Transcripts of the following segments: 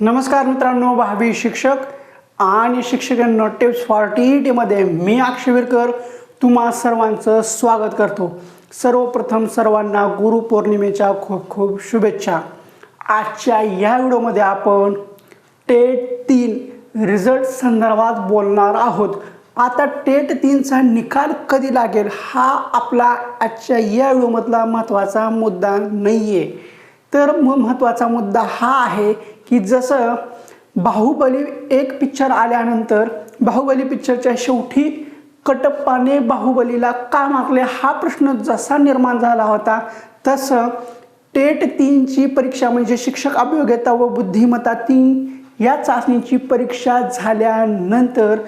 नमस्कार मित्रांनो भावी शिक्षक आणि शिक्षकांना टिप्स फॉर टी टीमध्ये मी अक्षवीरकर तुम्हा सर्वांचं स्वागत करतो. सर्वप्रथम सर्वांना गुरुपौर्णिमेच्या खूप खूप शुभेच्छा. आजच्या या व्हिडिओमध्ये आपण टेट तीन रिझल्ट संदर्भात बोलणार आहोत. आता टेट तीनचा निकाल कधी लागेल हा आपला आजच्या या व्हिडिओमधला महत्त्वाचा मुद्दा नाही आहे तर मग महत्त्वाचा मुद्दा हा आहे की जसं बाहुबली एक पिक्चर आल्यानंतर बाहुबली पिक्चरच्या शेवटी कटप्पाने बाहुबलीला का मागले हा प्रश्न जसा निर्माण झाला होता तसं टेट तीनची परीक्षा म्हणजे शिक्षक अभियोग्यता व बुद्धिमत्ता तीन या चाचणीची परीक्षा झाल्यानंतर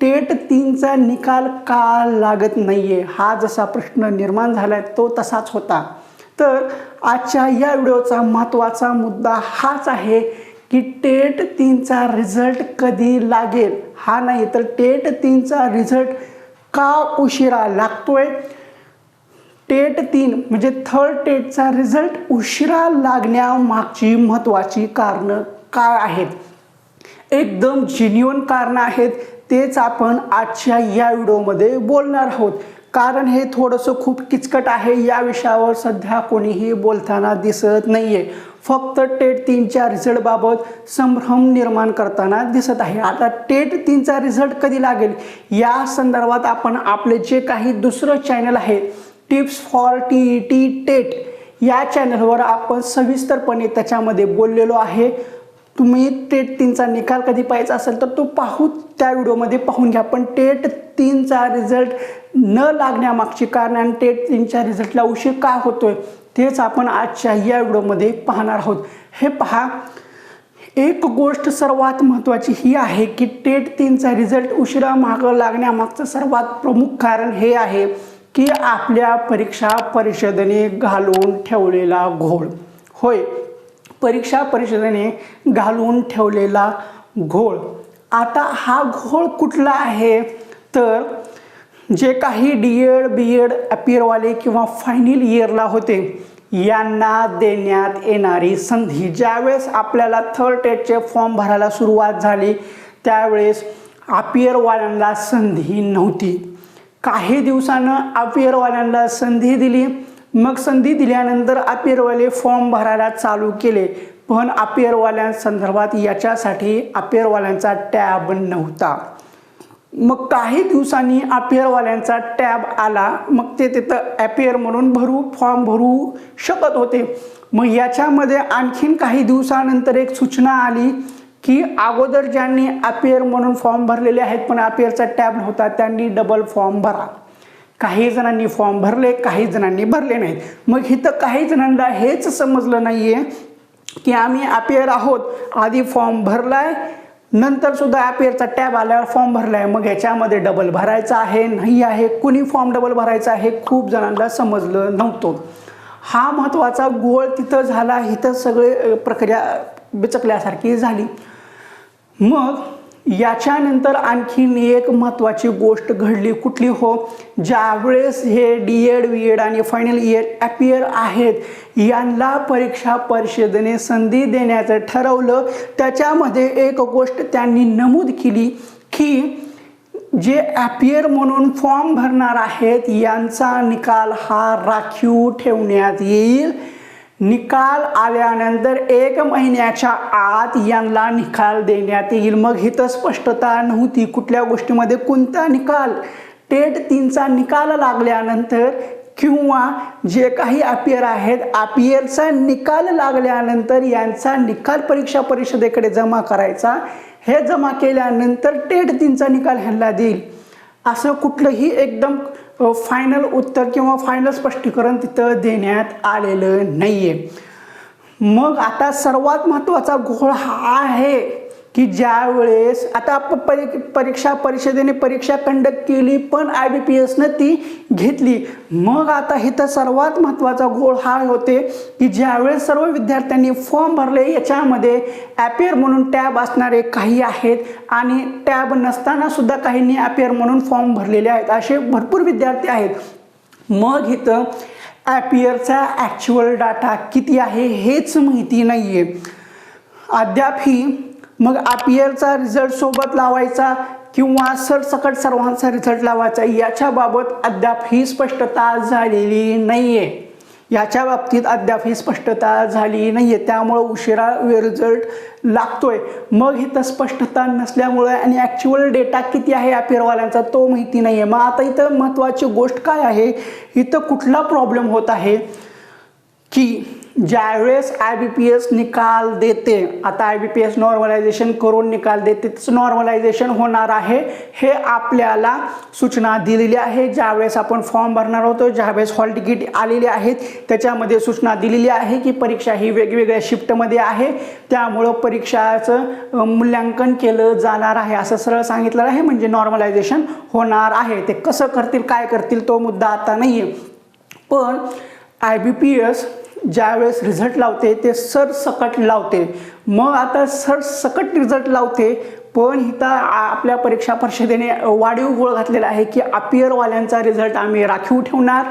टेट तीनचा निकाल का लागत नाहीये हा जसा प्रश्न निर्माण झाला तो तसाच होता. तर आजच्या या व्हिडिओचा महत्त्वाचा मुद्दा हाच आहे की टेट तीनचा रिझल्ट कधी लागेल? हा नाही तर टेट तीनचा रिझल्ट का उशिरा लागतोय? टेट तीन म्हणजे थर्ड टेटचा रिझल्ट उशिरा लागण्यामागची महत्त्वाची कारणं काय आहेत? एकदम जेन्युअन कारणं आहेत तेच आपण आजच्या या व्हिडिओमध्ये बोलणार आहोत. कारण हे थोडंसं खूप किचकट आहे या विषयावर सध्या कोणीही बोलताना दिसत नाही आहे फक्त टेट तीनच्या रिझल्टबाबत संभ्रम निर्माण करताना दिसत आहे. आता टेट तीनचा रिझल्ट कधी लागेल? या संदर्भात आपण आपले जे काही दुसरं चॅनल आहे tips for T E T TET या चॅनलवर आपण सविस्तरपणे त्याच्यामध्ये बोललेलो आहे. तुम्ही टेट तीनचा निकाल कधी पाहायचा असेल तर तो पाहू त्या व्हिडिओमध्ये पाहून घ्या. पण टेट तीनचा रिझल्ट न लागण्यामागची कारण आणि टेट तीनच्या रिझल्टला उशीर का होतोय तेच आपण आजच्या या व्हिडिओमध्ये पाहणार आहोत. हे पहा एक गोष्ट सर्वात महत्त्वाची ही आहे की टेट तीनचा रिझल्ट उशिरा मागं लागण्यामागचं सर्वात प्रमुख कारण हे आहे की आपल्या परीक्षा परिषदेने घालून ठेवलेला घोळ. होय परीक्षा परिषदेने घालून ठेवलेला घोळ. आता हा घोळ कुठला आहे? तर जे काही डी एड बी एड अपियरवाले किंवा फायनल इयरला होते यांना देण्यात येणारी संधी ज्यावेळेस आपल्याला थर्ड टेटचे फॉर्म भरायला सुरुवात झाली त्यावेळेस अपियरवाल्यांना संधी नव्हती. काही दिवसानं अपियरवाल्यांना संधी दिली मग संधी दिल्यानंतर अपियरवाले फॉर्म भरायला चालू केले पण अपियरवाल्यांसंदर्भात याच्यासाठी अपियरवाल्यांचा टॅब नव्हता. मग काही दिवसांनी अपियरवाल्यांचा टॅब आला. मग ते तिथं ॲपियर म्हणून भरू फॉर्म भरू शकत होते. मग याच्यामध्ये आणखीन काही दिवसानंतर एक सूचना आली की अगोदर ज्यांनी अपियर म्हणून फॉर्म भरलेले आहेत पण अपियरचा टॅब नव्हता त्यांनी डबल फॉर्म भरा. काही जणांनी फॉर्म भरले काही जणांनी भरले नाहीत. मग इथं काही जणांना हेच समजलं नाही आहे की आम्ही अपियर आहोत आधी फॉर्म आहे नंतर सुद्धा ॲपियरचा टॅब आल्यावर फॉर्म भरला आहे मग याच्यामध्ये डबल भरायचा आहे नाही आहे कुणी फॉर्म डबल भरायचा आहे खूप जणांना समजलं नव्हतं. हा महत्त्वाचा गोळ तिथं झाला इथं सगळे प्रक्रिया बिचकल्यासारखी झाली. मग याच्यानंतर आणखीन एक महत्त्वाची गोष्ट घडली कुठली हो? ज्यावेळेस हे डी एड वी एड आणि फायनल इयर ॲपियर आहेत यांना परीक्षा परिषदेने संधी देण्याचं ठरवलं. त्याच्यामध्ये एक गोष्ट त्यांनी नमूद केली की जे ॲपियर म्हणून फॉर्म भरणार आहेत यांचा निकाल हा राखीव ठेवण्यात येईल. निकाल आल्यानंतर एक महिन्याच्या आत यांना निकाल देण्यात येईल. मग इथं स्पष्टता नव्हती. कुठल्या गोष्टीमध्ये कोणता निकाल? टेट तीनचा निकाल लागल्यानंतर किंवा जे काही अपियर आहेत अपियरचा निकाल लागल्यानंतर यांचा निकाल परीक्षा परिषदेकडे जमा करायचा. हे जमा केल्यानंतर टेट तीनचा निकाल ह्यांना देईल. असं कुठलंही एकदम फायनल उत्तर किंवा फायनल स्पष्टीकरण तिथं देण्यात आलेलं नाही आहे मग आता सर्वात महत्त्वाचा घोळ हा आहे की ज्या वेळेस आता आपण परी परीक्षा परिषदेने परीक्षा कंडक्ट केली पण आय बी पी एसनं ती घेतली. मग आता इथं सर्वात महत्त्वाचा गोळ हा होते की ज्यावेळेस सर्व विद्यार्थ्यांनी फॉर्म भरले याच्यामध्ये ॲपियर म्हणून टॅब असणारे काही आहेत आणि टॅब नसतानासुद्धा काहींनी ॲपियर म्हणून फॉर्म भरलेले आहेत. असे भरपूर विद्यार्थी आहेत. मग इथं ॲपियरचा ॲक्च्युअल डाटा किती आहे हेच माहिती नाही आहे अद्याप ही मग आपियरचा रिझल्ट सोबत लावायचा किंवा सरसकट सर्वांचा रिझल्ट लावायचा याच्याबाबत अद्याप ही स्पष्टता झालेली नाही आहे याच्या बाबतीत अद्याप ही स्पष्टता झाली नाही आहे त्यामुळं उशिरा रिझल्ट लागतोय. मग इथं स्पष्टता नसल्यामुळे आणि ॲक्च्युअल डेटा किती आहे अपियरवाल्यांचा तो माहिती नाही आहे मग आता इथं महत्त्वाची गोष्ट काय आहे? इथं कुठला प्रॉब्लेम होत आहे? की ज्यावेळेस आय बी पी एस निकाल देते आता I B P S normalization करून निकाल देते तसं नॉर्मलायझेशन होणार आहे हे आपल्याला सूचना दिलेली आहे. ज्यावेळेस आपण फॉर्म भरणार होतो ज्यावेळेस हॉल तिकीट आलेली आहेत त्याच्यामध्ये सूचना दिलेली आहे की परीक्षा ही वेगवेगळ्या शिफ्टमध्ये आहे. त्यामुळं परीक्षाचं मूल्यांकन केलं जाणार आहे असं सरळ सांगितलेलं आहे म्हणजे नॉर्मलायझेशन होणार आहे. ते कसं करतील काय करतील तो मुद्दा आता नाही आहे पण आय बी पी एस ज्यावेळेस रिझल्ट लावते ते सरसकट लावते. मग आता सरसकट रिझल्ट लावते पण इथं आपल्या परीक्षा परिषदेने वाढीव गोळ घातलेला आहे की अपियरवाल्यांचा रिझल्ट आम्ही राखीव ठेवणार.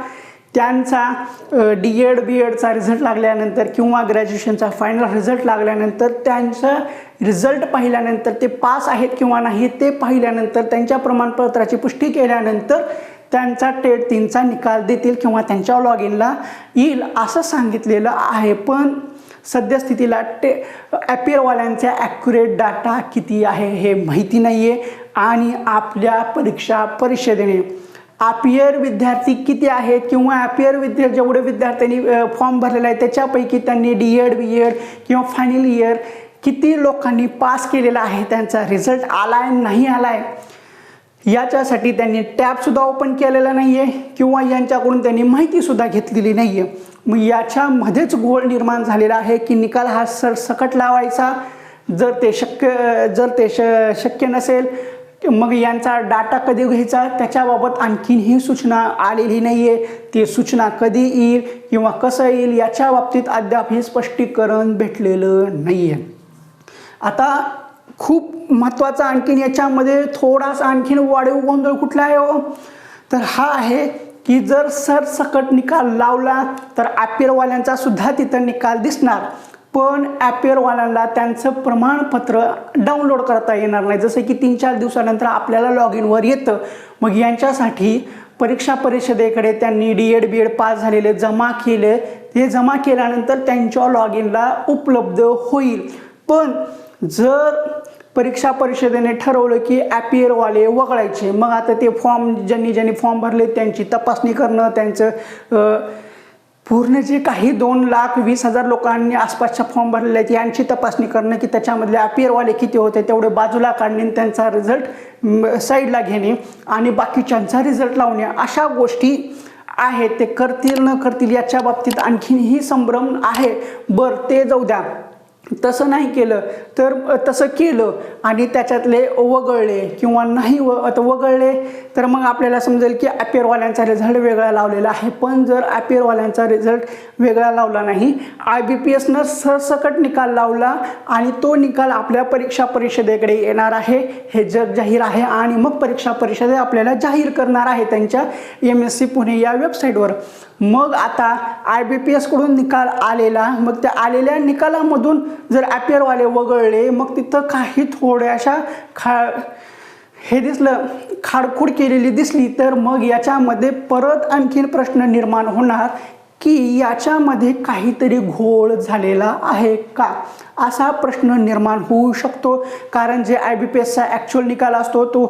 त्यांचा डी एड बी एडचा रिझल्ट लागल्यानंतर किंवा ग्रॅज्युएशनचा फायनल रिझल्ट लागल्यानंतर त्यांचा रिझल्ट पाहिल्यानंतर ते पास आहेत किंवा नाही ते पाहिल्यानंतर त्यांच्या प्रमाणपत्राची पुष्टी केल्यानंतर त्यांचा टेट तीनचा निकाल देतील किंवा त्यांच्या लॉग इनला येईल असं सांगितलेलं आहे. पण सद्यस्थितीला टे ॲपियरवाल्यांचा ॲक्युरेट डाटा किती आहे हे माहिती नाही आहे आणि आपल्या परीक्षा परिषदेने अपियर विद्यार्थी किती आहेत किंवा ॲपियर विद्या जेवढे विद्यार्थ्यांनी फॉर्म भरलेला आहे त्याच्यापैकी त्यांनी डी एड बी एड किंवा फायनल इयर किती लोकांनी पास केलेला आहे त्यांचा रिझल्ट आला आहे नाही आला आहे याच्यासाठी त्यांनी टॅबसुद्धा ओपन केलेला नाही आहे किंवा यांच्याकडून त्यांनी माहितीसुद्धा घेतलेली नाही आहे मग याच्यामध्येच घोळ निर्माण झालेला आहे की निकाल हा सरसकट लावायचा? जर ते शक्य जर ते श शक्य नसेल मग यांचा डाटा कधी घ्यायचा? त्याच्याबाबत आणखीनही सूचना आलेली नाही आहे ती सूचना कधी येईल किंवा कसं येईल याच्या बाबतीत अद्याप हे स्पष्टीकरण भेटलेलं नाही आहे आता खूप महत्त्वाचा आणखीन याच्यामध्ये थोडासा आणखीन वाढीव गोंधळ कुठला आहे हो? तर हा आहे की जर सरसकट निकाल लावला तर ॲपियरवाल्यांचा सुद्धा तिथं निकाल दिसणार. पण ॲपियरवाल्यांना त्यांचं प्रमाणपत्र डाउनलोड करता येणार नाही. जसं की तीन चार दिवसानंतर आपल्याला लॉग इनवर येतं. मग यांच्यासाठी परीक्षा परिषदेकडे त्यांनी D Ed B Ed pass झालेले जमा केले. ते जमा केल्यानंतर त्यांच्या लॉग इनला उपलब्ध होईल. पण जर परीक्षा परिषदेने ठरवलं की ॲपियरवाले वगळायचे. मग आता ते फॉर्म ज्यांनी ज्यांनी फॉर्म भरले त्यांची तपासणी करणं त्यांचं पूर्ण जे काही दोन लाख वीस हजार लोकांनी आसपासच्या फॉर्म भरलेले आहेत यांची तपासणी करणं की त्याच्यामधले अपियरवाले किती होते तेवढे बाजूला काढणे त्यांचा रिझल्ट साईडला घेणे आणि बाकीच्यांचा रिझल्ट लावणे. अशा गोष्टी आहेत ते करतील न करतील याच्या बाबतीत आणखीनही संभ्रम आहे. बरं ते जाऊ द्या. तसं नाही केलं तर तसं केलं आणि त्याच्यातले वगळले किंवा नाही व आता वगळले तर मग आपल्याला समजेल की ॲपियरवाल्यांचा रिझल्ट वेगळा लावलेला आहे. पण जर ॲपियरवाल्यांचा रिझल्ट वेगळा लावला नाही आय बी पी एसनं सरसकट निकाल लावला आणि तो निकाल आपल्या परीक्षा परिषदेकडे येणार आहे हे जग जाहीर आहे आणि मग परीक्षा परिषदे आपल्याला जाहीर करणार आहे त्यांच्या एम एस सी पुणे या वेबसाईटवर. मग आता आय बी पी एसकडून निकाल आलेला मग त्या आलेल्या निकालामधून जर ॲपियरवाले वगळले मग तिथं काही थोड्याशा खा हे दिसलं खाडखूड केलेली दिसली तर मग याच्यामध्ये परत आणखीन प्रश्न निर्माण होणार की याच्यामध्ये काहीतरी घोळ झालेला आहे का? असा प्रश्न निर्माण होऊ शकतो. कारण जे आय बी पी एसचा ॲक्च्युअल निकाल असतो तो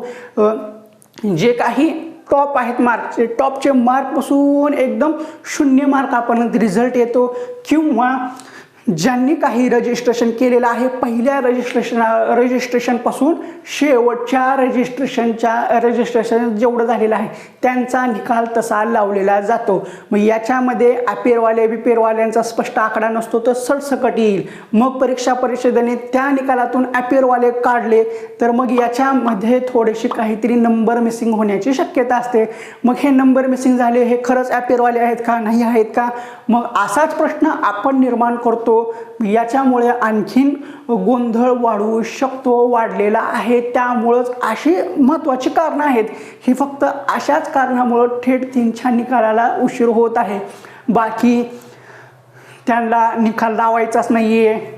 जे काही टॉप आहेत मार्क टॉपचे मार्कपासून एकदम शून्य मार्कापर्यंत रिझल्ट येतो. किंवा ज्यांनी काही रजिस्ट्रेशन केलेलं आहे पहिल्या रजिस्ट्रेशन रजिस्ट्रेशनपासून शेवटच्या रजिस्ट्रेशनच्या रजिस्ट्रेशन जेवढं झालेलं आहे त्यांचा निकाल तसा लावलेला जातो. मग याच्यामध्ये अपेरवाले बिपेरवाल्यांचा स्पष्ट आकडा नसतो तर सडसकट येईल. मग परीक्षा परिषदेने त्या निकालातून अपेरवाले काढले तर मग याच्यामध्ये थोडेसे काहीतरी नंबर मिसिंग होण्याची शक्यता असते. मग हे नंबर मिसिंग झाले हे खरंच ॲपेरवाले आहेत का नाही आहेत का? मग असाच प्रश्न आपण निर्माण करतो. याच्यामुळे आणखीन गोंधळ वाढू शकतो वाढलेला आहे. त्यामुळंच अशी महत्त्वाची कारणं आहेत. ही फक्त अशाच कारणामुळं थेट तीनच्या निकालाला उशीर होत आहे. बाकी त्यांना निकाल लावायचाच नाही आहे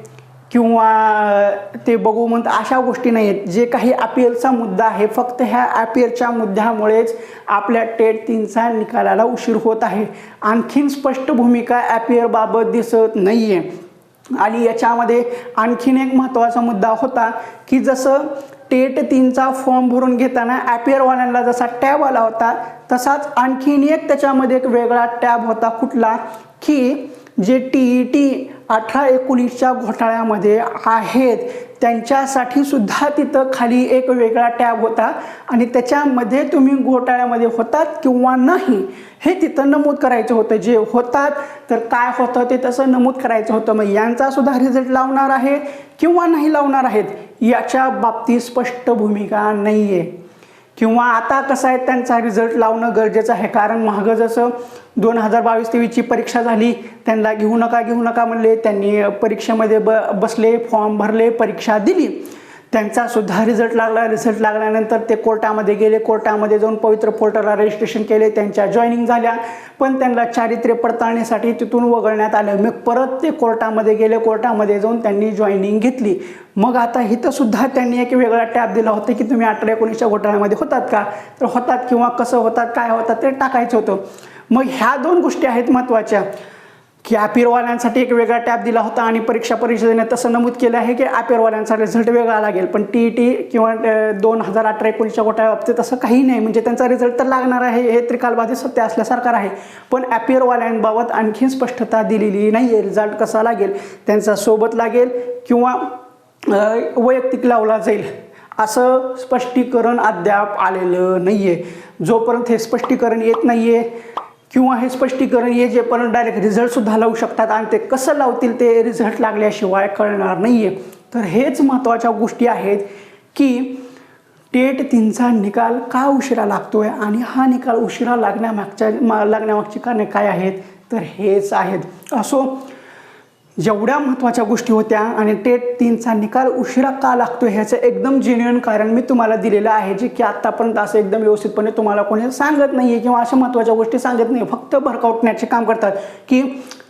किंवा ते बघू म्हणत अशा गोष्टी नाही आहेत जे काही चा मुद्दा आहे फक्त ह्या ॲपियरच्या मुद्द्यामुळेच आपल्या टेट तीनचा निकालाला उशीर होत आहे. आणखीन स्पष्ट भूमिका ॲपियरबाबत दिसत नाही आहे आणि याच्यामध्ये आणखीन एक महत्त्वाचा मुद्दा होता की जसं टेट तीनचा फॉर्म भरून घेताना ॲपियरवाल्यांना जसा टॅब आला होता तसाच आणखीन एक त्याच्यामध्ये एक वेगळा टॅब होता कुठला की जे टी ई टी अठरा एकोणीसच्या घोटाळ्यामध्ये आहेत. त्यांच्यासाठी सुद्धा तिथं खाली एक वेगळा टॅब होता आणि त्याच्यामध्ये तुम्ही घोटाळ्यामध्ये होतात किंवा नाही हे तिथं नमूद करायचं होतं. जे होतात तर काय होतं ते तसं नमूद करायचं होतं. मग यांचा सुद्धा रिझल्ट लावणार आहे किंवा नाही लावणार आहेत याच्या बाबतीत स्पष्ट भूमिका नाही आहे किंवा आता कसं आहे त्यांचा रिझल्ट लावणं गरजेचं आहे. कारण महाग जसं दोन हजार बावीस तेवीसची परीक्षा झाली त्यांना घेऊ नका घेऊ नका म्हणले त्यांनी परीक्षेमध्ये ब बसले फॉर्म भरले परीक्षा दिली. त्यांचा सुद्धा रिझल्ट लागला रिझल्ट लागल्यानंतर ते कोर्टामध्ये गेले. कोर्टामध्ये जाऊन पवित्र पोर्टलला रजिस्ट्रेशन केले. त्यांच्या जॉईनिंग झाल्या. पण त्यांना चारित्र्य पडताळणीसाठी तिथून वगळण्यात आलं. मग परत ते कोर्टामध्ये गेले. कोर्टामध्ये जाऊन त्यांनी जॉईनिंग घेतली. मग आता इथंसुद्धा त्यांनी एक वेगळा टॅब दिला होता की तुम्ही अठरा एकोणीसच्या घोटाळ्यामध्ये होतात का? तर होतात किंवा कसं होतात काय होतात ते टाकायचं होतं. मग ह्या दोन गोष्टी आहेत महत्त्वाच्या. की ॲपिरवाल्यांसाठी एक वेगळा टॅब दिला होता आणि परीक्षा परिषदेने तसं नमूद केलं आहे की ॲपिरवाल्यांचा रिझल्ट वेगळा लागेल. पण टी ई टी किंवा दोन हजार अठरा एकोणीसच्या गोट्या बाबतीत तसं काही नाही. म्हणजे त्यांचा रिझल्ट तर लागणार आहे हे त्रिकालबाधित सत्य असल्यासारखं आहे. पण ॲपियरवाल्यांबाबत आणखीन स्पष्टता दिलेली नाही आहे रिझल्ट कसा लागेल त्यांचा सोबत लागेल किंवा वैयक्तिक लावला जाईल असं स्पष्टीकरण अद्याप आलेलं नाही आहे जोपर्यंत हे स्पष्टीकरण येत नाही आहे किंवा हे स्पष्टीकरण ये पण डायरेक्ट रिझल्टसुद्धा लावू शकतात आणि ते कसं लावतील ते रिझल्ट लागल्याशिवाय कळणार नाही आहे तर हेच महत्त्वाच्या गोष्टी आहेत की टेट तीनचा निकाल का उशिरा लागतो आहे आणि हा निकाल उशिरा लागण्यामागच्या मा लागण्यामागची कारणे काय आहेत? तर हेच आहेत. असो जेवढ्या महत्त्वाच्या गोष्टी होत्या आणि टेट तीनचा निकाल उशिरा का लागतो ह्याचं एकदम जेन्युअन कारण मी तुम्हाला दिलेलं आहे जे की आत्तापर्यंत असं एकदम व्यवस्थितपणे तुम्हाला कोणी सांगत नाही आहे किंवा अशा महत्त्वाच्या गोष्टी सांगत नाही फक्त भरकावटण्याचे काम करतात. की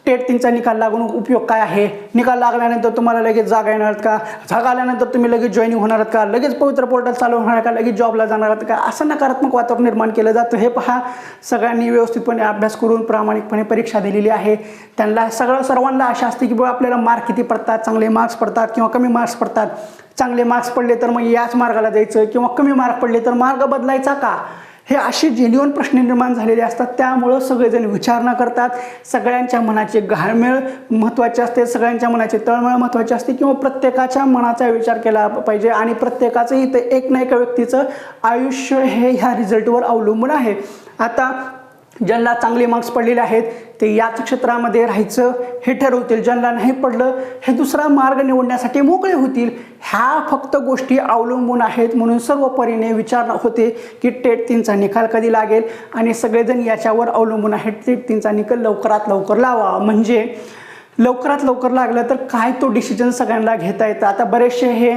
टेट तीनचा निकाल लागून उपयोग काय आहे? निकाल लागल्यानंतर तुम्हाला लगेच जागा येणार का? जागा आल्यानंतर तुम्ही लगेच जॉईनिंग होणार का? लगेच पवित्र पोर्टल चालू होणार का? लगेच जॉबला जाणार का? असं नकारात्मक वातावरण निर्माण केलं जातं. हे पहा सगळ्यांनी व्यवस्थितपणे अभ्यास करून प्रामाणिकपणे परीक्षा दिलेली आहे. त्यांना सगळं सर्वांना आशा असते की बाबा आपल्याला मार्क किती पडतात? चांगले मार्क्स पडतात किंवा कमी मार्क्स पडतात? चांगले मार्क्स पडले तर मग याच मार्गाला जायचं किंवा कमी मार्क पडले तर मार्ग बदलायचा का? हे असे जेन्युअन प्रश्न निर्माण झालेले असतात. त्यामुळं सगळेजण विचारणा करतात. सगळ्यांच्या मनाचे घाळमेळ महत्त्वाचे असते. सगळ्यांच्या मनाचे तळमळ महत्त्वाचे असते किंवा प्रत्येकाच्या मनाचा विचार केला पाहिजे आणि प्रत्येकाचं इथं एक ना एका व्यक्तीचं आयुष्य हे ह्या रिझल्टवर अवलंबून आहे. आता ज्यांना चांगले मार्क्स पडलेले आहेत ते याच क्षेत्रामध्ये राहायचं हे ठरवतील. ज्यांना नाही पडलं हे दुसरा मार्ग निवडण्यासाठी मोकळे होतील. ह्या फक्त गोष्टी अवलंबून आहेत म्हणून सर्व परीने विचार होते की टेट तीनचा निकाल कधी लागेल आणि सगळेजण याच्यावर अवलंबून आहेत. टेट तीनचा निकाल लवकरात लवकर लावा. म्हणजे लवकरात लवकर लागलं तर काय तो डिसिजन सगळ्यांना घेता येतं? आता बरेचसे हे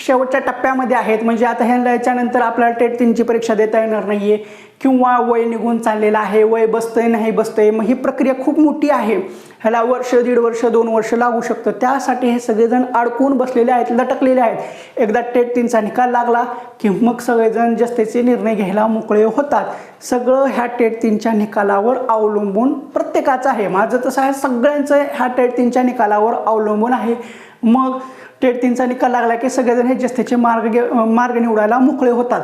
शेवटच्या टप्प्यामध्ये आहेत. म्हणजे आता ह्या याच्यानंतर आपल्याला टेट तीनची परीक्षा देता येणार नाही आहे किंवा वय निघून चाललेलं आहे. वय बसतंय नाही बसतंय. मग ही प्रक्रिया खूप मोठी आहे. ह्याला वर्ष दीड वर्ष दोन वर्ष लागू शकतं. त्यासाठी हे सगळेजण अडकून बसलेले आहेत लटकलेले आहेत. एकदा टेट तीनचा निकाल लागला की मग सगळेजण जस्तेचे निर्णय घ्यायला मोकळे होतात. सगळं ह्या टेट तीनच्या निकालावर अवलंबून प्रत्येकाचं आहे. माझं तसं आहे सगळ्यांचं ह्या टेट तीनच्या निकालावर अवलंबून आहे. मग टेट तीनचा निकाल लागला की सगळेजण हे जस्तेचे मार्ग गे मार्ग निवडायला मोकळे होतात.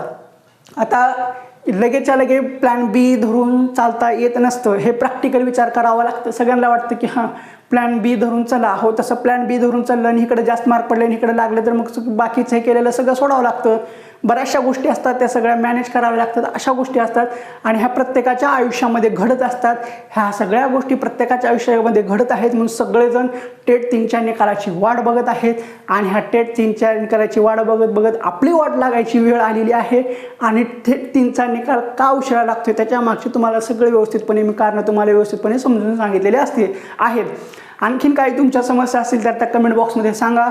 आता लगेचच्या लगे प्लॅन बी धरून चालता येत नसतं. हे प्रॅक्टिकल विचार करावा लागतं. सगळ्यांना वाटतं की हां प्लॅन बी धरून चला. हो तसं प्लॅन बी धरून चाललं आणि इकडे जास्त मार्क पडले आणि इकडे लागले तर मग बाकीचं हे केलेलं सगळं सोडावं लागतं. बऱ्याचशा गोष्टी असतात त्या सगळ्या मॅनेज कराव्या लागतात अशा गोष्टी असतात. आणि ह्या प्रत्येकाच्या आयुष्यामध्ये घडत असतात. ह्या सगळ्या गोष्टी प्रत्येकाच्या आयुष्यामध्ये घडत आहेत म्हणून सगळेजण टेट तीनच्या निकालाची वाट बघत आहेत. आणि ह्या टेट तीनच्या निकालाची वाट बघत बघत आपली वाट लागायची वेळ आलेली आहे. आणि थेट तीनचा निकाल का उशिरा लागतो त्याच्या मागची तुम्हाला सगळे व्यवस्थितपणे मी कारणं तुम्हाला व्यवस्थितपणे समजून सांगितलेले असते आहेत. आणखीन काही तुमच्या समस्या असतील तर त्या कमेंट बॉक्समध्ये सांगा.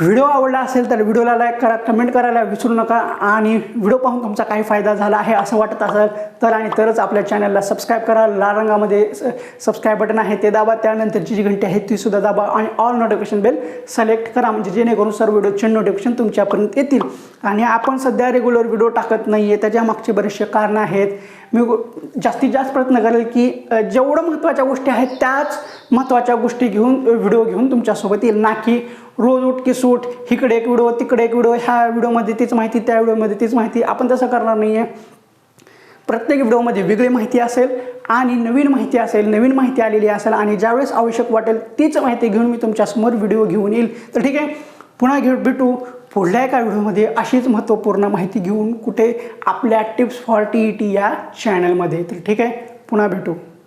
व्हिडिओ आवडला असेल तर व्हिडिओला लाईक करा कमेंट करायला विसरू नका आणि व्हिडिओ पाहून तुमचा काही फायदा झाला आहे असं वाटत असेल तर आणि तरच आपल्या चॅनलला सबस्क्राईब करा. लाल रंगामध्ये सबस्क्राईब बटन आहे ते दाबा. त्यानंतरची जी घंटी आहे ती सुद्धा दाबा आणि ऑल नोटिफिकेशन बेल सिलेक्ट करा. म्हणजे जेणेकरून सर्व व्हिडिओचे नोटिफिकेशन तुमच्यापर्यंत येतील. आणि आपण सध्या रेग्युलर व्हिडिओ टाकत नाही आहे त्याच्या मागचे बरेचसे कारणं आहेत. मी जास्तीत जास्त प्रयत्न करेल की जेवढं महत्त्वाच्या गोष्टी आहेत त्याच महत्त्वाच्या गोष्टी घेऊन व्हिडिओ घेऊन तुमच्यासोबत येईल. ना की रोज उठ की सूट इकडे एक व्हिडिओ तिकडे एक व्हिडिओ ह्या व्हिडिओमध्ये तीच माहिती त्या व्हिडिओमध्ये तीच माहिती. आपण तसं करणार नाही आहे प्रत्येक व्हिडिओमध्ये वेगळी माहिती असेल आणि नवीन माहिती असेल नवीन माहिती आलेली असेल आणि ज्यावेळेस आवश्यक वाटेल तीच माहिती घेऊन मी तुमच्यासमोर व्हिडिओ घेऊन येईल. तर ठीक आहे पुन्हा घेऊ भेटू. पुढल्या एका व्हिडिओमध्ये अशीच महत्त्वपूर्ण माहिती घेऊन कुठे आपल्या tips for T E T या चॅनलमध्ये तर ठीक आहे पुन्हा भेटू.